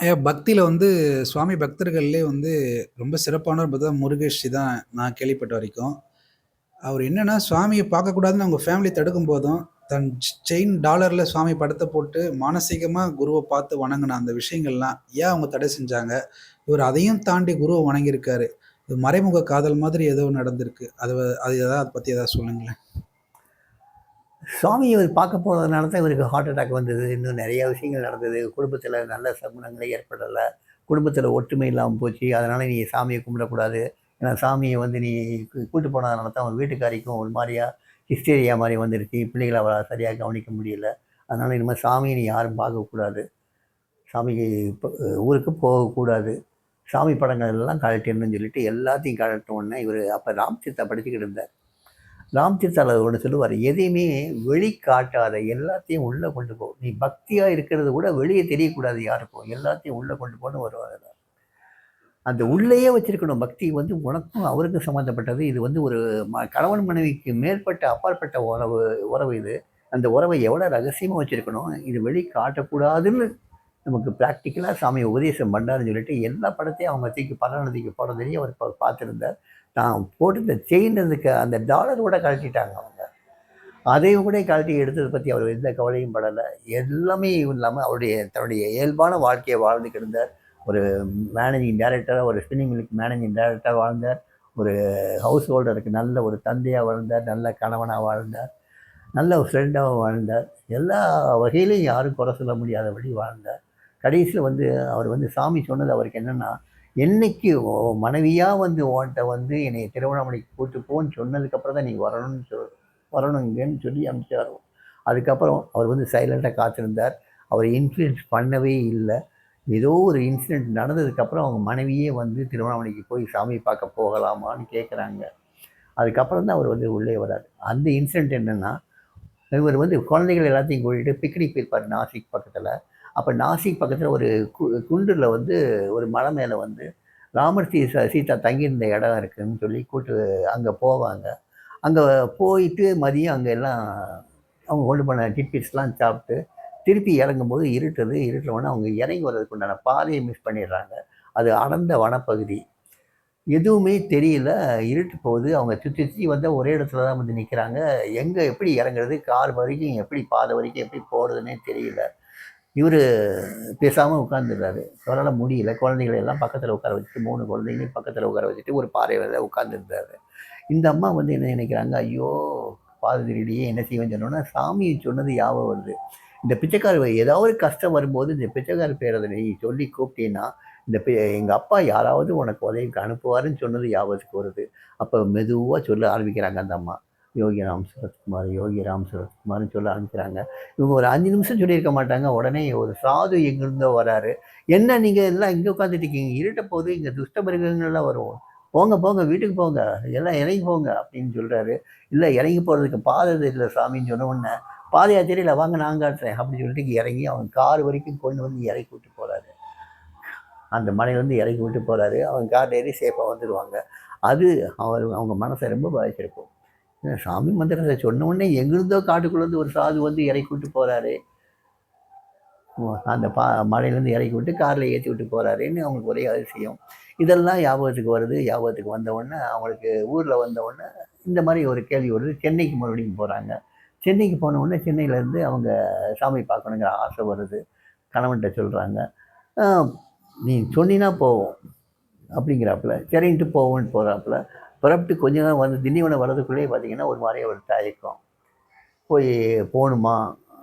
ஐயா பக்தியில வந்து சுவாமி பக்தர்கள்லயே வந்து ரொம்ப சிறப்பானவர் பார்த்தா முருகேஷ் தான் நான் கேள்விப்பட்ட வரைக்கும். அவர் என்னன்னா, சுவாமிய பார்க்கக்கூடாதுன்னு அவங்க ஃபேமிலி தடுக்கும் போதும், தன் செயின் டாலர்ல சுவாமி படத்த போட்டு மானசீகமா குருவ பார்த்து வணங்குன அந்த விஷயங்கள்லாம் ஏன் அவங்க தடை செஞ்சாங்க? இவர் அதையும் தாண்டி குருவ வணங்கியிருக்காரு. இது மறைமுக காதல் மாதிரி ஏதோ நடந்திருக்கு. அது அது எதாவது அத பத்தி ஏதாவது சொல்லுங்களேன். சுவாமி இவர் பார்க்க போனதுனால தான் இவருக்கு ஹார்ட் அட்டாக் வந்தது. இன்னும் நிறையா விஷயங்கள் நடந்தது. குடும்பத்தில் நல்ல சகுனங்களே ஏற்படலை குடும்பத்தில் ஒற்றுமை இல்லாமல் போச்சு. அதனால் நீ சாமியை கும்பிடக்கூடாது. ஏன்னா சாமியை வந்து நீ கூப்பிட்டு கூட்டு போனதுனால தான் உன் வீட்டுக்காரிக்கும் ஒரு மாதிரியா ஹிஸ்டீரியா மாதிரி வந்துருச்சு. பிள்ளைகளை அவளை சரியாக கவனிக்க முடியல. அதனால் இனிமேல் சாமியை நீ யாரும் பார்க்கக்கூடாது. சாமிக்கு ஊருக்கு போகக்கூடாது. சாமி படங்கள் எல்லாம் கழட்டிடணும்னு சொல்லிட்டு எல்லாத்தையும் கழட்டின உடனே அப்போ ராம்சித்தை படிச்சுக்கிட்டு இருந்தார். ராம் தீர்த்தால ஒண்ணு சொல்லுவாரு. எதையுமே வெளிக்காட்டாத எல்லாத்தையும் உள்ளே கொண்டு போ. நீ பக்தியாக இருக்கிறது கூட வெளியே தெரியக்கூடாது யாருக்கும். எல்லாத்தையும் உள்ளே கொண்டு போன்னு வருவார் அந்த உள்ளேயே வச்சுருக்கணும் பக்தி வந்து உனக்கும் அவருக்கும் சம்மந்தப்பட்டது. இது வந்து ஒரு ம கணவன் மனைவிக்கு மேற்பட்ட அப்பாற்பட்ட உறவு உறவு இது. அந்த உறவை எவ்வளோ ரகசியமாக வச்சுருக்கணும் இது வெளி காட்டக்கூடாதுன்னு நமக்கு ப்ராக்டிக்கலாக சாமி உபதேசம் பண்ணாருன்னு சொல்லிட்டு எல்லா படத்தையும் அவங்க தூக்கி பரண தூக்கி அவர் பார்த்துருந்தார் தான் போட்டிருந்த செயின் அதுக்கு அந்த டாலர் கூட கழட்டிட்டாங்க அவங்க. அதையும் கூட கழட்டி எடுத்ததை பற்றி அவர் எந்த கவலையும் படலை எல்லாமே இல்லாமல் அவருடைய தன்னுடைய இயல்பான வாழ்க்கையை வாழ்ந்துக்கிட்டு இருந்தார். ஒரு மேனேஜிங் டைரக்டராக ஒரு ஸ்பின்னிங் மில்லுக்கு மேனேஜிங் டைரக்டராக வாழ்ந்தார். ஒரு ஹவுஸ் ஹோல்டருக்கு நல்ல ஒரு தந்தையாக வாழ்ந்தார். நல்ல கணவனாக வாழ்ந்தார். நல்ல ஒரு ஃப்ரெண்டாக வாழ்ந்தார். எல்லா வகையிலையும் யாரும் குறை சொல்ல முடியாதபடி வாழ்ந்தார். கடைசியில் வந்து அவர் வந்து சாமி சொன்னது அவருக்கு என்னென்னா என்னைக்கு மனைவியாக வந்து உன்கிட்ட வந்து என்னை திருவண்ணாமலைக்கு கூட்டு போன்னு சொன்னதுக்கப்புறம் தான் நீ வரணும்னு சொ வரணுங்கன்னு சொல்லி அனுப்பிச்சாரு. அதுக்கப்புறம் அவர் வந்து சைலண்ட்டாக காத்திருந்தார். அவர் இன்ஃப்ளூயன்ஸ் பண்ணவே இல்லை ஏதோ ஒரு இன்சிடெண்ட் நடந்ததுக்கப்புறம் அவங்க மனைவியே வந்து திருவண்ணாமலைக்கு போய் சாமி பார்க்க போகலாமான்னு கேட்குறாங்க. அதுக்கப்புறம் தான் அவர் வந்து உள்ளே வராரு. அந்த இன்சிடென்ட் என்னென்னா இவர் வந்து குழந்தைகள் எல்லாத்தையும் கூட்டிகிட்டு பிக்னிக் போயிருப்பார் நாசிக் பக்கத்தில் அப்போ நாசிக் பக்கத்தில் ஒரு கு குண்டில் வந்து ஒரு மலை மேலே வந்து ராமர் சீசா சீதா தங்கியிருந்த இடம் இருக்குதுன்னு சொல்லி கூட்டு அங்கே போவாங்க. அங்கே போயிட்டு மதியம் அங்கே எல்லாம் அவங்க கொண்டு போன டிப்பிட்ஸ்லாம் சாப்பிட்டு, திருப்பி இறங்கும்போது இருட்டுது. இருட்டுன அவங்க இறங்கி வர்றதுக்கு உண்டான பாதையை மிஸ் பண்ணிடுறாங்க. அது அடர்ந்த வனப்பகுதி. எதுவுமே தெரியல. இருட்டு போகுது. அவங்க சுற்றி சுற்றி வந்தால் ஒரே இடத்துல தான் வந்து நிற்கிறாங்க எங்கே எப்படி இறங்குறது? கார் வரைக்கும் எப்படி பாதை வரைக்கும் எப்படி போகிறதுனே தெரியல. இவர் பேசாமல் உட்கார்ந்துடுறாரு. அவரால் முடியல. குழந்தைகளை எல்லாம் பக்கத்தில் உட்கார வச்சுட்டு மூணு குழந்தைங்களையும் பக்கத்தில் உட்கார வச்சுட்டு ஒரு பாறையில உட்காந்துருந்தாரு இந்த அம்மா வந்து என்ன நினைக்கிறாங்க, ஐயோ! பாதை என்ன செய்வேன்னு சொன்னோன்னா சாமியை சொன்னது யாபம் வருது. இந்த பிச்சைக்கார ஏதாவது கஷ்டம் வரும்போது இந்த பிச்சைக்கார பேரதை நீ சொல்லி கூப்பிட்டீங்கன்னா இந்த பி எங்கள் அப்பா யாராவது உனக்கு உதவிக்கு அனுப்புவாருன்னு சொன்னது ஞாபகத்துக்கு வருது. அப்போ மெதுவாக சொல்ல ஆரம்பிக்கிறாங்க அந்த அம்மா. யோகிராம் சரத்குமார், யோகிராம் சரத்குமார்னு சொல்ல ஆரம்பிக்கிறாங்க. இவங்க ஒரு அஞ்சு நிமிஷம் சொல்லியிருக்க மாட்டாங்க. உடனே ஒரு சாது எங்கிருந்தோ வராரு. என்ன நீங்கள் எல்லாம் இங்கே உட்காந்துட்டு இருக்கீங்க? இருட்ட போகுது. இங்கே துஷ்ட மிருகங்கள்லாம் வருவோம் போங்க போங்க வீட்டுக்கு போங்க. எல்லாம் இறங்கி போங்க அப்படின்னு சொல்கிறாரு இல்லை இறங்கி போகிறதுக்கு பாதை இல்லை சாமின்னு சொன்ன உடனே, பாதையா தெரியல வாங்க நான் காட்டுறேன் அப்படின்னு சொல்லிட்டு இறங்கி அவன் கார் வரைக்கும் கொண்டு வந்து இறக்கி விட்டு போகிறாரு அந்த மனையிலேருந்து இறக்கி விட்டு போகிறாரு அவங்க கார் ஏறி சேஃபாக வந்துடுவாங்க அது அவர் அவங்க மனசை ரொம்ப பாதிச்சிருக்கும். சாமி மந்திரத்தை சொன்ன உடனே எங்கிருந்தோ காட்டுக்குள்ளேருந்து ஒரு சாது வந்து இறக்கி விட்டு போகிறாரு அந்த பா மலையிலேருந்து இறக்கி விட்டு காரில் ஏற்றி விட்டு போகிறாருன்னு அவங்களுக்கு ஒரே அதிசயம். இதெல்லாம் ஞாபகத்துக்கு வருது. ஞாபகத்துக்கு வந்தவுடனே அவங்களுக்கு ஊரில் வந்தவுடனே இந்த மாதிரி ஒரு கேள்வி வருது. சென்னைக்கு மறுபடியும் போகிறாங்க சென்னைக்கு போன உடனே சென்னையிலேருந்து அவங்க சாமி பார்க்கணுங்கிற ஆசை வருது. கணவன்கிட்ட சொல்கிறாங்க நீ சொன்னினா போவோம். அப்படிங்கிறாப்புல. சரின்ட்டு போவோம்னு போகிறாப்புல புறப்பட்டு கொஞ்ச நேரம் வந்து திண்டிவனம் வர்றதுக்குள்ளேயே பார்த்தீங்கன்னா, ஒரு மாரி ஒரு தயக்கம். போய் போகணுமா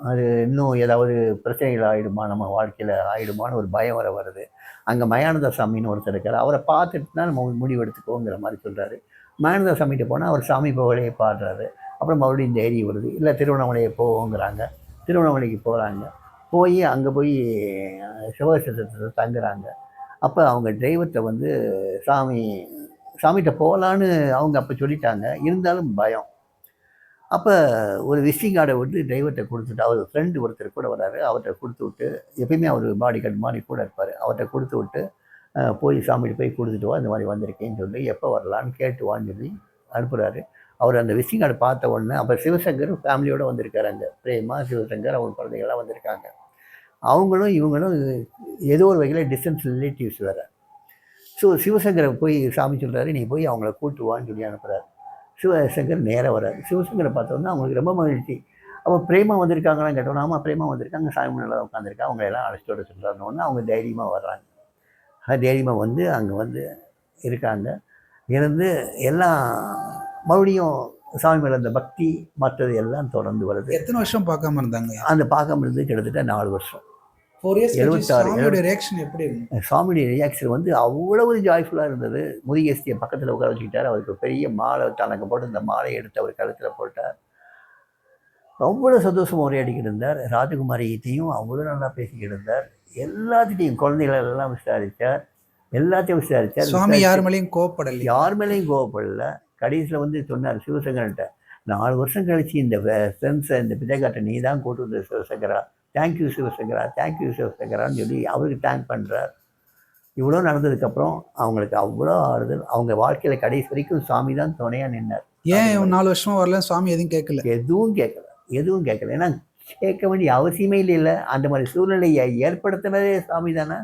அது இன்னும் ஏதாவது பிரச்சனைகள் ஆகிடுமா நம்ம வாழ்க்கையில் ஆயிடுமான்னு ஒரு பயம் வர வருது. அங்கே மயானந்த சாமின்னு ஒருத்தர் இருக்கார் அவரை பார்த்துட்டு தான் நம்ம முடிவு எடுத்துக்கோங்கிற மாதிரி சொல்கிறாரு மயானந்த சாமிகிட்ட போனால் அவர் சாமி புகழையே பாடுறாரு. அப்புறம் மறுபடியும் தைரியம் வருது. இல்லை திருவண்ணாமலையை போவோங்கிறாங்க. திருவண்ணாமலைக்கு போகிறாங்க போய் அங்கே போய் சிவசத்திரத்தில் தங்குறாங்க. அப்போ அவங்க தெய்வத்தை வந்து சாமி சாமிட்ட போகலான்னு அவங்க அப்போ சொல்லிட்டாங்க. இருந்தாலும் பயம். அப்போ ஒரு விசிட்டிங் கார்டை வந்து டிரைவர்கிட்ட கொடுத்துட்டு அவர் ஃப்ரெண்டு ஒருத்தர் கூட வராரு. அவர்கிட்ட கொடுத்து விட்டு எப்பயுமே அவர் பாடி கார்டு மாதிரி கூட இருப்பார் அவர்கிட்ட கொடுத்து விட்டு, போய் சாமிகிட்ட போய் கொடுத்துட்டு வா. இந்த மாதிரி வந்திருக்கேன்னு சொல்லி, எப்போ வரலான்னு கேட்டு வான்னு சொல்லி அனுப்புகிறாரு அவர் அந்த விசிட்டிங் கார்டை பார்த்த உடனே அப்போ சிவசங்கர் ஃபேமிலியோடு வந்திருக்காரு அங்கே பிரேமா, சிவசங்கர் அவங்க குழந்தைங்கலாம் வந்திருக்காங்க. அவங்களும் இவங்களும் ஏதோ ஒரு வகையில் டிஸ்டன்ஸ் ரிலேட்டிவ்ஸ் வேறு ஸோ சிவசங்கரை போய் சாமி சொல்கிறாரு நீ போய் அவங்கள கூட்டு வான்னு சொல்லி அனுப்புகிறாரு சிவசங்கர் நேராக வர்றாரு சிவசங்கரை பார்த்தோன்னா அவங்களுக்கு ரொம்ப மகிழ்ச்சி. அப்போ பிரேமா வந்திருக்காங்களான்னு கேட்டோம் ஆமாம் பிரேமா வந்திருக்காங்க. சாமி முன்னால் உட்காந்துருக்கா அவங்க எல்லாம் அழைச்சிட்டு வர சொல்கிறாருன்னு அவங்க தைரியமாக வர்றாங்க. தைரியமாக வந்து அங்கே வந்து இருக்காங்க. இருந்து எல்லாம் மறுபடியும் சாமி மேலே அந்த பக்தி மற்றது எல்லாம் தொடர்ந்து வருது. எத்தனை வருஷம் பார்க்காம இருந்தாங்க? அந்த பார்க்காம இருந்து கிட்டத்தட்ட நாலு வருஷம். ஃபோர் இயர்ஸ் எழுபத்தாறு, ரியாக்ஷன் எப்படி சுவாமியுடைய ரியாக்ஷன் வந்து அவ்வளவு ஜாய்ஃபுல்லாக இருந்தது. முதிகேஸ்தியை பக்கத்தில் உட்கார வச்சுக்கிட்டார். அவருக்கு ஒரு பெரிய மாலை தனக்கு போட்டு இந்த மாலையை எடுத்து அவர் கழுத்தில் போட்டார். அவ்வளோ சந்தோஷம் உரையாடிக்கிட்டு இருந்தார். ராஜகுமாரிகிட்டையும் அவ்வளோ நல்லா பேசிக்கிட்டு இருந்தார். எல்லாத்துட்டையும் குழந்தைகளை எல்லாம் விசாரித்தார் எல்லாத்தையும் விசாரித்தார் சுவாமி யார் மேலேயும் கோவப்படலையா யார் மேலேயும் கோவப்படல. கடைசியில் வந்து சொன்னார் சிவசங்கர்கிட்ட நாலு வருஷம் கழிச்சு இந்த ஃப்ரெண்ட்ஸை இந்த பிள்ளைகாட்டை நீ தான் கூட்டு வந்த சிவசங்கரா? தேங்க்யூ சிவசங்கரா தேங்க்யூ சிவசங்கரான்னு சொல்லி அவருக்கு தேங்க் பண்ணுறார் இவ்வளோ நடந்ததுக்கப்புறம் அவங்களுக்கு அவ்வளோ ஆறுதல். அவங்க வாழ்க்கையில் கடைசி வரைக்கும் சாமி தான் துணையாக நின்னார். ஏன் நாலு வருஷமா வரல? சுவாமி எதுவும் கேட்கல. எதுவும் கேட்கல. எதுவும் கேட்கல. ஏன்னா கேட்க வேண்டிய அவசியமே இல்லை அந்த மாதிரி சூழ்நிலையை ஏற்படுத்தினதே சாமி தானே.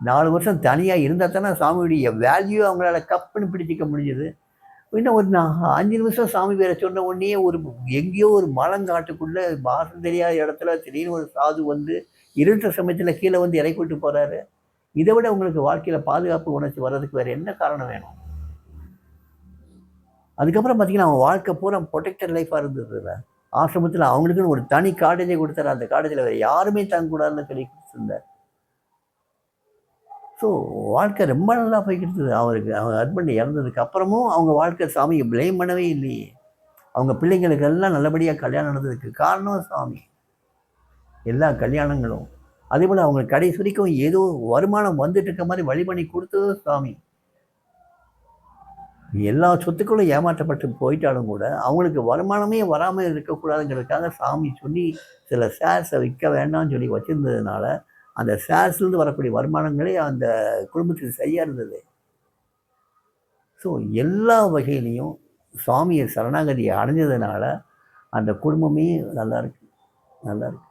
நாலு வருஷம் தனியாக இருந்தால் தானே சாமியுடைய வேல்யூ அவங்களால கப்புன்னு பிடிச்சிக்க முடிஞ்சது. இன்னும் ஒரு நான் அஞ்சு நிமிஷம் சாமி பேரை சொன்ன உடனே ஒரு எங்கேயோ ஒரு மலங்காட்டுக்குள்ளே வாசம் தெரியாத இடத்துல திடீர்னு ஒரு சாது வந்து இருட்ட சமயத்தில் கீழே வந்து இறக்கி விட்டு போகிறாரு இதை விட உங்களுக்கு வாழ்க்கையில் பாதுகாப்பு உணர்ச்சி வர்றதுக்கு வேறு என்ன காரணம் வேணும்? அதுக்கப்புறம் பார்த்தீங்கன்னா அவன் வாழ்க்கை பூரா ப்ரொடெக்டட் லைஃப்பாக இருந்ததுல ஆசிரமத்தில் அவங்களுக்குன்னு ஒரு தனி காடேஜை கொடுத்தாரு. அந்த காடேஜில் வேறு யாருமே தங்கக்கூடாதுன்னு சொல்லி கொடுத்துருந்தார். ஸோ வாழ்க்கை ரொம்ப நல்லா போய்கிட்டு அவருக்கு அவங்க ஹஸ்பண்ட் இறந்ததுக்கு அப்புறமும் அவங்க வாழ்க்கை சாமியை ப்ளேம் பண்ணவே இல்லையே. அவங்க பிள்ளைங்களுக்கு எல்லாம் நல்லபடியாக கல்யாணம் நடந்ததுக்கு காரணம் சாமி. எல்லா கல்யாணங்களும். அதே போல் அவங்க கடைசி வரைக்கும் ஏதோ வருமானம் வந்துட்டு இருக்க மாதிரி வழி பண்ணி கொடுத்ததும் சாமி. எல்லா சொத்துக்களும் ஏமாற்றப்பட்டு போயிட்டாலும் கூட அவங்களுக்கு வருமானமே வராமல் இருக்கக்கூடாதுங்கிறதுக்காக சாமி சொல்லி சில ஷேர்ஸை விற்க வேண்டாம்னு சொல்லி வச்சுருந்ததுனால அந்த ஷேர்ஸ்லேருந்து வரக்கூடிய வருமானங்களே அந்த குடும்பத்துக்கு சரியாக இருந்தது. ஸோ எல்லா வகையிலையும் சுவாமியை சரணாகதியை அடைஞ்சதுனால அந்த குடும்பமே நல்லா இருக்கு. நல்லா இருக்கு.